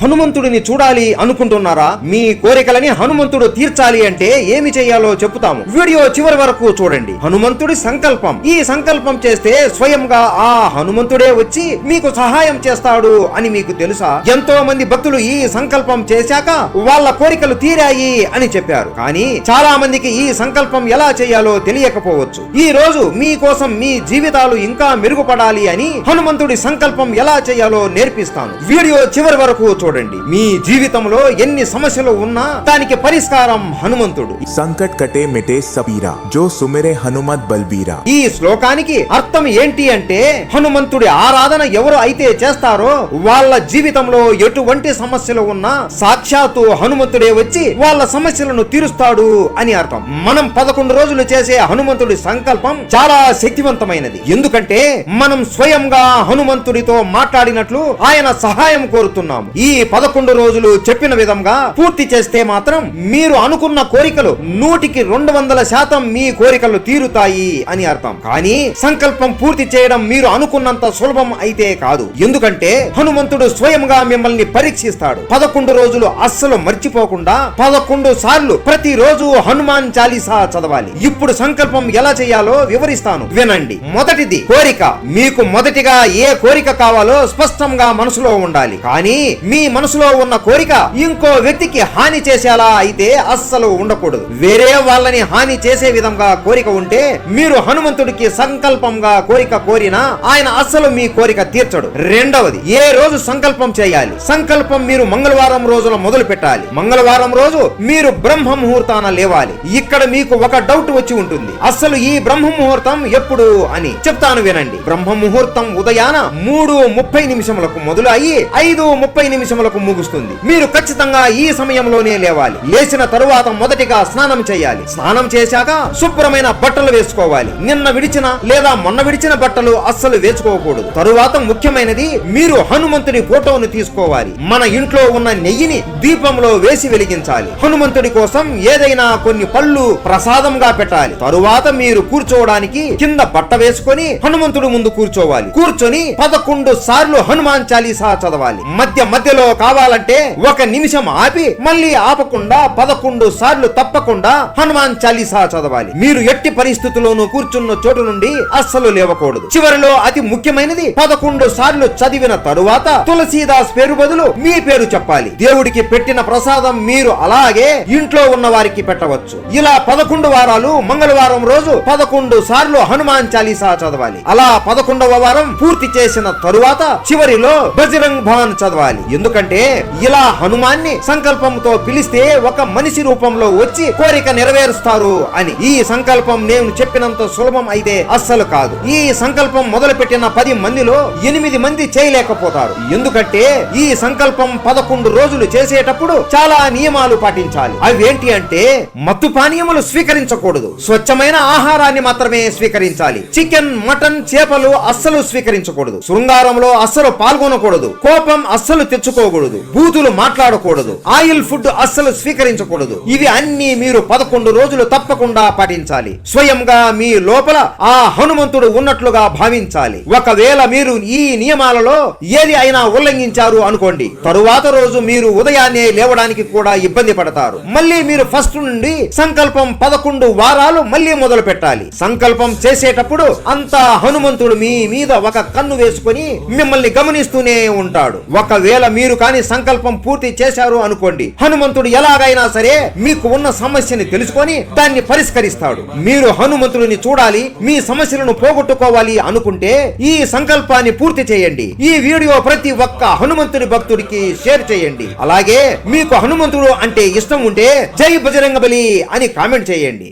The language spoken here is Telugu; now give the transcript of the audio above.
హనుమంతుడిని చూడాలి అనుకుంటున్నారా? మీ కోరికలని హనుమంతుడు తీర్చాలి అంటే ఏమి చేయాలో చెప్తాము వీడియో చివరి వరకు చూడండి. హనుమంతుడి సంకల్పం. ఈ సంకల్పం చేస్తే స్వయంగా ఆ హనుమంతుడే వచ్చి మీకు సహాయం చేస్తాడు అని మీకు తెలుసా? ఎంతో మంది భక్తులు ఈ సంకల్పం చేశాక వాళ్ళ కోరికలు తీరాయి అని చెప్పారు. కానీ చాలా మందికి ఈ సంకల్పం ఎలా చేయాలో తెలియకపోవచ్చు. ఈ రోజు మీకోసం మీ జీవితాలు ఇంకా మెరుగుపడాలి అని హనుమంతుడి సంకల్పం ఎలా చేయాలో నేర్పిస్తాను. వీడియో చివరి వరకు చూడండి. మీ జీవితంలో ఎన్ని సమస్యలు ఉన్నా దానికి పరిష్కారం హనుమంతుడు. సంకట్ కటే మెటే సబీరా జో సుమెరే హనుమత్ బల్బీరా. ఈ శ్లోకానికి అర్థం ఏంటి అంటే హనుమంతుడి ఆరాధన ఎవరు అయితే చేస్తారో వాళ్ళ జీవితంలో ఎటువంటి సమస్యలు ఉన్నా సాక్షాత్తు హనుమంతుడే వచ్చి వాళ్ళ సమస్యలను తీరుస్తాడు అని అర్థం. మనం పదకొండు రోజులు చేసే హనుమంతుడి సంకల్పం చాలా శక్తివంతమైనది. ఎందుకంటే మనం స్వయంగా హనుమంతుడితో మాట్లాడినట్లు ఆయన సహాయం కోరుతున్నాము. ఈ పదకొండు రోజులు చెప్పిన విధంగా పూర్తి చేస్తే మాత్రం మీరు అనుకున్న కోరికలు నూటికి రెండు వందల శాతం మీ కోరికలు తీరుతాయి అని అర్థం. కానీ సంకల్పం పూర్తి చేయడం మీరు అనుకున్నంత సులభం అయితే కాదు. ఎందుకంటే హనుమంతుడు స్వయంగా మిమ్మల్ని పరీక్షిస్తాడు. పదకొండు రోజులు అస్సలు మర్చిపోకుండా పదకొండు సార్లు ప్రతి రోజు హనుమాన్ చాలీసా చదవాలి. ఇప్పుడు సంకల్పం ఎలా చేయాలో వివరిస్తాను. వినండి. మొదటిది కోరిక. మీకు మొదటిగా ఏ కోరిక కావాలో స్పష్టంగా మనసులో ఉండాలి. కానీ మీ మనసులో ఉన్న కోరిక ఇంకో వ్యక్తికి హాని చేసేలా అయితే అస్సలు ఉండకూడదు. వేరే వాళ్ళని హాని చేసే విధంగా కోరిక ఉంటే మీరు హనుమంతుడికి సంకల్పంగా కోరిక కోరినా ఆయన అస్సలు మీ కోరిక తీర్చడు. రెండవది ఏ రోజు సంకల్పం చేయాలి? సంకల్పం మీరు మంగళవారం రోజున మొదలు పెట్టాలి. మంగళవారం రోజు మీరు బ్రహ్మ ముహూర్తాన లేవాలి. ఇక్కడ మీకు ఒక డౌట్ వచ్చి ఉంటుంది. అస్సలు ఈ బ్రహ్మ ముహూర్తం ఎప్పుడు అని. చెప్తాను వినండి. బ్రహ్మ ముహూర్తం ఉదయాన మూడు ముప్పై నిమిషములకు మొదలు అయ్యి ఐదు ముప్పై నిమిషం నిమిషములకు ముగుస్తుంది. మీరు ఖచ్చితంగా ఈ సమయంలోనే లేవాలి. లేచిన తరువాత మొదటిగా స్నానం చేయాలి. స్నానం చేశాక శుభ్రమైన బట్టలు వేసుకోవాలి. నిన్న విడిచిన లేదా మొన్న విడిచిన బట్టలు అస్సలు వేసుకోకూడదు. తరువాత ముఖ్యమైనది మీరు హనుమంతుడి ఫోటోను తీసుకోవాలి. మన ఇంట్లో ఉన్న నెయ్యిని దీపంలో వేసి వెలిగించాలి. హనుమంతుడి కోసం ఏదైనా కొన్ని పళ్ళు ప్రసాదంగా పెట్టాలి. తరువాత మీరు కూర్చోవడానికి కింద బట్ట వేసుకొని హనుమంతుడు ముందు కూర్చోవాలి. కూర్చొని పదకొండు సార్లు హనుమాన్ చాలీసా చదవాలి. మధ్య మధ్యలో కావాలంటే ఒక నిమిషం ఆపి మళ్ళీ ఆపకుండా పదకొండు సార్లు తప్పకుండా హనుమాన్ చాలీసా చదవాలి. మీరు ఎట్టి పరిస్థితుల్లోనూ కూర్చున్న చోటు నుండి అస్సలు లేవకూడదు. చివరిలో అతి ముఖ్యమైనది పదకొండు సార్లు చదివిన తరువాత తులసీదాస్ పేరు బదులు మీ పేరు చెప్పాలి. దేవుడికి పెట్టిన ప్రసాదం మీరు అలాగే ఇంట్లో ఉన్న వారికి పెట్టవచ్చు. ఇలా పదకొండు వారాలు మంగళవారం రోజు పదకొండు సార్లు హనుమాన్ చాలీసా చదవాలి. అలా పదకొండవ వారం పూర్తి చేసిన తరువాత చివరిలో బజరంగ్ భాన్ చదవాలి. ఎందుకంటే ఇలా హనుమాన్ని సంకల్పంతో పిలిస్తే ఒక మనిషి రూపంలో వచ్చి కోరిక నెరవేరుస్తారు అని. ఈ సంకల్పం నేను చెప్పినంత సులభం అయితే అస్సలు కాదు. ఈ సంకల్పం మొదలు పెట్టిన పది మందిలో ఎనిమిది మంది చేయలేకపోతారు. ఎందుకంటే ఈ సంకల్పం పదకొండు రోజులు చేసేటప్పుడు చాలా నియమాలు పాటించాలి. అవేంటి అంటే మత్తు పానీయములు స్వీకరించకూడదు. స్వచ్ఛమైన ఆహారాన్ని మాత్రమే స్వీకరించాలి. చికెన్ మటన్ చేపలు అస్సలు స్వీకరించకూడదు. శృంగారంలో అస్సలు పాల్గొనకూడదు. కోపం అస్సలు తీసుకోకూడదు బూతులు మాట్లాడకూడదు. ఆయిల్ ఫుడ్ అస్సలు స్వీకరించకూడదు. ఇవి అన్ని మీరు పదకొండు రోజులు తప్పకుండా పాటించాలి. స్వయంగా మీ లోపల ఆ హనుమంతుడు ఉన్నట్లుగా భావించాలి. ఒకవేళ మీరు ఈ నియమాలలో ఏది అయినా ఉల్లంఘించారు అనుకోండి. తరువాత రోజు మీరు ఉదయాన్నే లేవడానికి కూడా ఇబ్బంది పడతారు. మళ్ళీ మీరు ఫస్ట్ నుండి సంకల్పం పదకొండు వారాలు మళ్ళీ మొదలు పెట్టాలి. సంకల్పం చేసేటప్పుడు అంతా హనుమంతుడు మీ మీద ఒక కన్ను వేసుకొని మిమ్మల్ని గమనిస్తూనే ఉంటాడు. ఒకవేళ మీరు కాని సంకల్పం పూర్తి చేశారు అనుకోండి. హనుమంతుడు ఎలాగైనా సరే మీకు ఉన్న సమస్యని తెలుసుకొని దాన్ని పరిష్కరిస్తాడు. మీరు హనుమంతుడిని చూడాలి మీ సమస్యలను పోగొట్టుకోవాలి అనుకుంటే ఈ సంకల్పాన్ని పూర్తి చేయండి. ఈ వీడియో ప్రతి ఒక్క హనుమంతుడి భక్తుడికి షేర్ చేయండి. అలాగే మీకు హనుమంతుడు అంటే ఇష్టం ఉంటే జై బజరంగబలి అని కామెంట్ చేయండి.